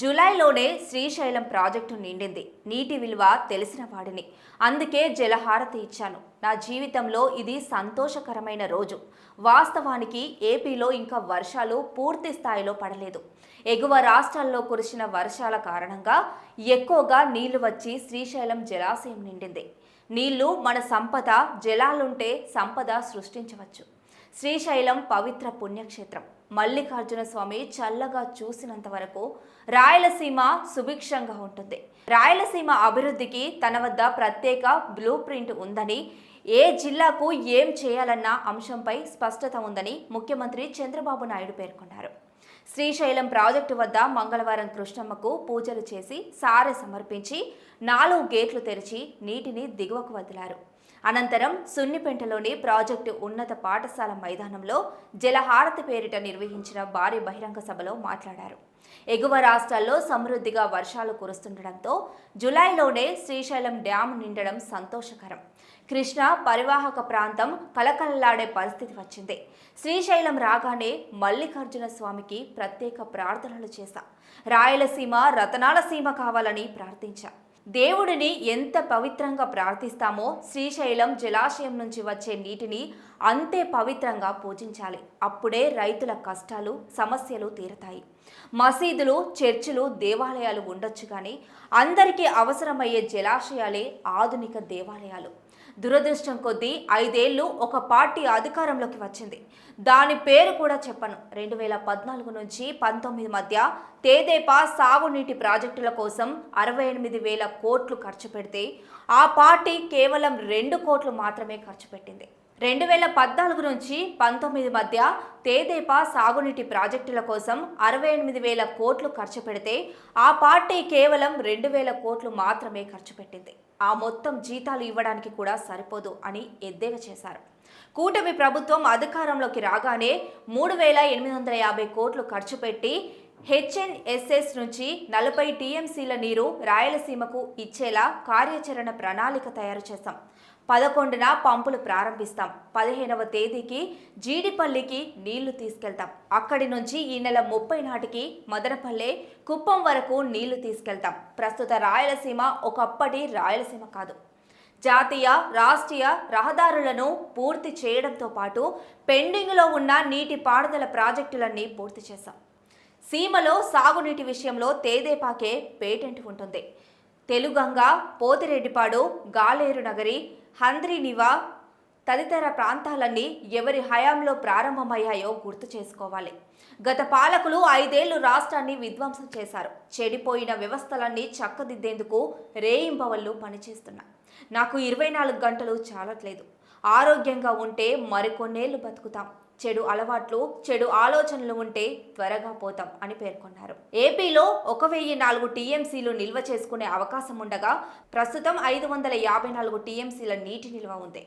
జూలైలోనే Srisailam project నిండింది. నీటి విలువ తెలిసిన వాడిని. అందుకే జలహారతి ఇచ్చాను. నా జీవితంలో ఇది సంతోషకరమైన రోజు. వాస్తవానికి ఏపీలో ఇంకా వర్షాలు పూర్తి స్థాయిలో పడలేదు. ఎగువ రాష్ట్రాల్లో కురిసిన వర్షాల కారణంగా ఎక్కువగా నీళ్ళు వచ్చి శ్రీశైలం జలాశయం నిండింది. నీళ్ళు మన సంపద జలాలుంటే సంపద సృష్టించవచ్చు. శ్రీశైలం పవిత్ర పుణ్యక్షేత్రం. మల్లికార్జున స్వామి చల్లగా చూసినంత వరకు రాయలసీమ సుభిక్షంగా ఉంటుంది. రాయలసీమ అభివృద్ధికి తన వద్ద ప్రత్యేక బ్లూ ప్రింట్ ఉందని ఏ జిల్లాకు ఏం చేయాలన్న అంశంపై స్పష్టత ఉందని ముఖ్యమంత్రి చంద్రబాబు నాయుడు పేర్కొన్నారు. శ్రీశైలం ప్రాజెక్టు వద్ద మంగళవారం కృష్ణమ్మకు పూజలు చేసి సారె సమర్పించి నాలుగు గేట్లు తెరిచి నీటిని దిగువకు వదిలారు. అనంతరం సున్నిపెంటలోని ప్రాజెక్టు ఉన్నత పాఠశాల మైదానంలో జలహారతి పేరిట నిర్వహించిన భారీ బహిరంగ సభలో మాట్లాడారు. ఎగువ రాష్ట్రాల్లో సమృద్ధిగా వర్షాలు కురుస్తుండటంతో జులైలోనే శ్రీశైలం డ్యాం నిండడం సంతోషకరం. కృష్ణ పరివాహక ప్రాంతం కలకలలాడే పరిస్థితి వచ్చింది. శ్రీశైలం రాగానే మల్లికార్జున స్వామికి ప్రత్యేక ప్రార్థనలు చేశా. రాయలసీమ రతనాల సీమ కావాలని ప్రార్థించా. దేవుడిని ఎంత పవిత్రంగా ప్రార్థిస్తామో శ్రీశైలం జలాశయం నుంచి వచ్చే నీటిని అంతే పవిత్రంగా పూజించాలి. అప్పుడే రైతుల కష్టాలు సమస్యలు తీరతాయి. మసీదులు చర్చిలు దేవాలయాలు ఉండొచ్చు కానీ అందరికీ అవసరమయ్యే జలాశయాలే ఆధునిక దేవాలయాలు. దురదృష్టం కొద్దీ ఐదేళ్ళు ఒక పార్టీ అధికారంలోకి వచ్చింది. దాని పేరు కూడా చెప్పను. రెండు వేల పద్నాలుగు నుంచి పంతొమ్మిది మధ్య తేదేపా సాగునీటి ప్రాజెక్టుల కోసం అరవై ఎనిమిది వేల కోట్లు ఖర్చు పెడితే ఆ పార్టీ కేవలం రెండు కోట్లు మాత్రమే ఖర్చు పెట్టింది. రెండు వేల పద్నాలుగు నుంచి పంతొమ్మిది మధ్య తేదేపా సాగునీటి ప్రాజెక్టుల కోసం అరవై ఎనిమిది వేల కోట్లు ఖర్చు పెడితే ఆ పార్టీ కేవలం రెండు వేల కోట్లు మాత్రమే ఖర్చు పెట్టింది. ఆ మొత్తం జీతాలు ఇవ్వడానికి కూడా సరిపోదు అని ఎద్దేవా చేశారు. కూటమి ప్రభుత్వం అధికారంలోకి రాగానే మూడు వేల ఎనిమిది వందల యాభై కోట్లు ఖర్చు పెట్టి హెచ్ఎన్ఎస్ఎస్ నుంచి నలభై టీఎంసీల నీరు రాయలసీమకు ఇచ్చేలా కార్యాచరణ ప్రణాళిక తయారు చేశాం. పదకొండున పంపులు ప్రారంభిస్తాం. పదిహేనవ తేదీకి జీడిపల్లికి నీళ్ళు తీసుకెళ్తాం. అక్కడి నుంచి ఈ నెల ముప్పై నాటికి మదనపల్లె కుప్పం వరకు నీళ్ళు తీసుకెళ్తాం. ప్రస్తుత రాయలసీమ ఒకప్పటి రాయలసీమ కాదు. జాతీయ రాష్ట్రీయ రహదారులను పూర్తి చేయడంతో పాటు పెండింగ్లో ఉన్న నీటి పారుదల ప్రాజెక్టులన్నీ పూర్తి చేశాం. సీమలో సాగునీటి విషయంలో తేదేపాకే పేటెంట్ ఉంటుంది. తెలుగంగ పోతిరెడ్డిపాడు గాలేరు నగరి హంద్రీనివా తదితర ప్రాంతాలన్నీ ఎవరి హయాంలో ప్రారంభమయ్యాయో గుర్తు చేసుకోవాలి. గత పాలకులు ఐదేళ్ళు రాష్ట్రాన్ని విధ్వంసం చేశారు. చెడిపోయిన వ్యవస్థలన్నీ చక్కదిద్దేందుకు రేయింబవళ్ళు పనిచేస్తున్నా. నాకు ఇరవై నాలుగు గంటలు చాలట్లేదు. ఆరోగ్యంగా ఉంటే మరికొన్నేళ్ళు బతుకుతాం. చెడు అలవాట్లు చెడు ఆలోచనలు ఉంటే త్వరగా పోతాం అని పేర్కొన్నారు. ఏపీలో ఒక వెయ్యి నాలుగు టీఎంసీలు నిల్వ చేసుకునే అవకాశం ఉండగా ప్రస్తుతం ఐదు వందల యాభై నాలుగు టీఎంసీల నీటి నిల్వ ఉంది.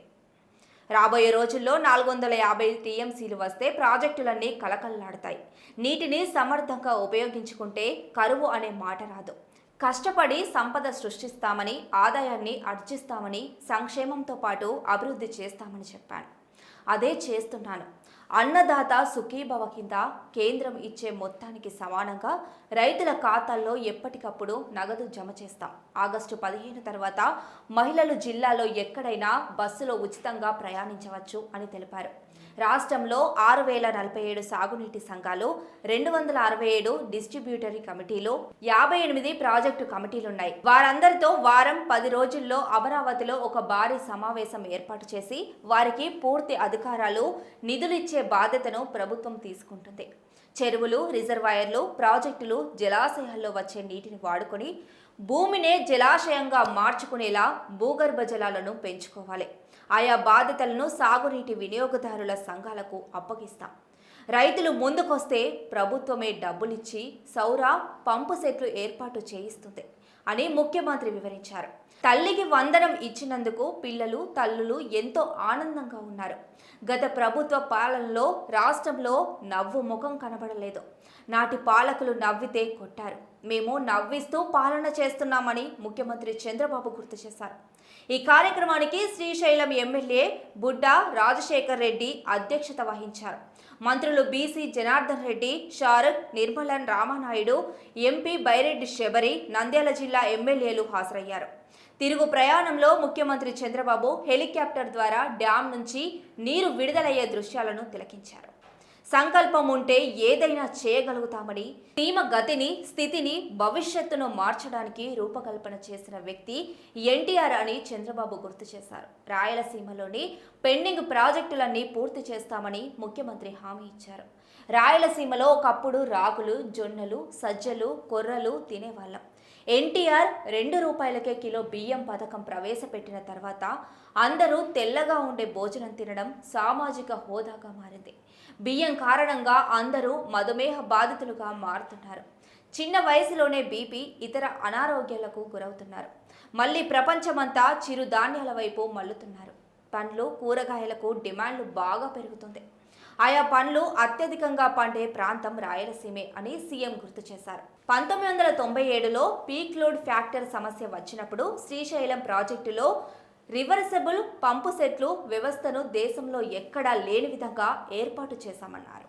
రాబోయే రోజుల్లో నాలుగు వందల యాభై టీఎంసీలు వస్తే ప్రాజెక్టులన్నీ కలకల్లాడతాయి నీటిని సమర్థంగా ఉపయోగించుకుంటే కరువు అనే మాట రాదు. కష్టపడి సంపద సృష్టిస్తామని ఆదాయాన్ని అర్జిస్తామని సంక్షేమంతో పాటు అభివృద్ధి చేస్తామని చెప్పాను. అదే చేస్తున్నాను. అన్నదాత సుఖీభవ కింద కేంద్రం ఇచ్చే మొత్తానికి సమానంగా రైతుల ఖాతాల్లో ఎప్పటికప్పుడు నగదు జమ చేస్తాం. ఆగస్టు పదిహేను తర్వాత మహిళలు జిల్లాలో ఎక్కడైనా బస్సులో ఉచితంగా ప్రయాణించవచ్చు అని తెలిపారు. రాష్ట్రంలో ఆరు వేల నలభై ఏడు సాగునీటి సంఘాలు రెండు వందల అరవై ఏడు డిస్ట్రిబ్యూటరీ కమిటీలు యాభై ఎనిమిది ప్రాజెక్టు కమిటీలున్నాయి. వారందరితో వారం పది రోజుల్లో అమరావతిలో ఒక భారీ సమావేశం ఏర్పాటు చేసి వారికి పూర్తి అధికారాలు నిధులిచ్చే బాధ్యతను ప్రభుత్వం తీసుకుంటుంది. చెరువులు రిజర్వాయర్లు ప్రాజెక్టులు జలాశయాల్లో వచ్చే నీటిని వాడుకొని భూమినే జలాశయంగా మార్చుకునేలా భూగర్భ జలాలను పెంచుకోవాలి. ఆయా బాధ్యతలను సాగునీటి వినియోగదారుల సంఘాలకు అప్పగిస్తాం. రైతులు ముందుకొస్తే ప్రభుత్వమే డబ్బులిచ్చి సౌర పంపు సెట్లు ఏర్పాటు చేయిస్తుంది అని ముఖ్యమంత్రి వివరించారు. తల్లికి వందనం ఇచ్చినందుకు పిల్లలు తల్లులు ఎంతో ఆనందంగా ఉన్నారు. గత ప్రభుత్వ పాలనలో రాష్ట్రంలో నవ్వు ముఖం కనబడలేదు. నాటి పాలకులు నవ్వితే కొట్టారు. మేము నవ్విస్తూ పాలన చేస్తున్నామని ముఖ్యమంత్రి చంద్రబాబు గుర్తు చేశారు. ఈ కార్యక్రమానికి శ్రీశైలం ఎమ్మెల్యే బుడ్డ రాజశేఖర్ రెడ్డి అధ్యక్షత వహించారు. మంత్రులు బీసీ జనార్దన్ రెడ్డి షారుక్ నిర్మలన్ రామానాయుడు ఎంపీ బైరెడ్డి శబరి నంద్యాల జిల్లా ఎమ్మెల్యేలు హాజరయ్యారు. తిరుగు ప్రయాణంలో ముఖ్యమంత్రి చంద్రబాబు హెలికాప్టర్ ద్వారా డ్యాం నుంచి నీరు విడుదలయ్యే దృశ్యాలను తిలకించారు. సంకల్పం ఉంటే ఏదైనా చేయగలుగుతామని సీమ గతిని స్థితిని భవిష్యత్తును మార్చడానికి రూపకల్పన చేసిన వ్యక్తి ఎన్టీఆర్ అని చంద్రబాబు గుర్తు చేశారు. రాయలసీమలోని పెండింగ్ ప్రాజెక్టులన్నీ పూర్తి చేస్తామని ముఖ్యమంత్రి హామీ ఇచ్చారు. రాయలసీమలో ఒకప్పుడు రాగులు జొన్నలు సజ్జలు కొర్రలు తినేవాళ్ళం. ఎన్టీఆర్ రెండు రూపాయలకే కిలో బియ్యం పథకం ప్రవేశపెట్టిన తర్వాత అందరూ తెల్లగా ఉండే భోజనం తినడం సామాజిక హోదాగా మారింది. బియ్యం కారణంగా అందరూ మధుమేహ బాధితులుగా మారుతున్నారు. చిన్న వయసులోనే బీపీ ఇతర అనారోగ్యాలకు గురవుతున్నారు. మళ్ళీ ప్రపంచమంతా చిరుధాన్యాల వైపు మల్లుతున్నారు పండ్లు కూరగాయలకు డిమాండ్లు బాగా పెరుగుతుంది. ఆయా పండ్లు అత్యధికంగా పండే ప్రాంతం రాయలసీమే అని సీఎం గుర్తు చేశారు. పంతొమ్మిది వందల తొంభై ఏడులో పీక్ లోడ్ ఫ్యాక్టర్ సమస్య వచ్చినప్పుడు శ్రీశైలం ప్రాజెక్టులో రివర్సబుల్ పంపు సెట్లు వ్యవస్థను దేశంలో ఎక్కడా లేని విధంగా ఏర్పాటు చేశామన్నారు.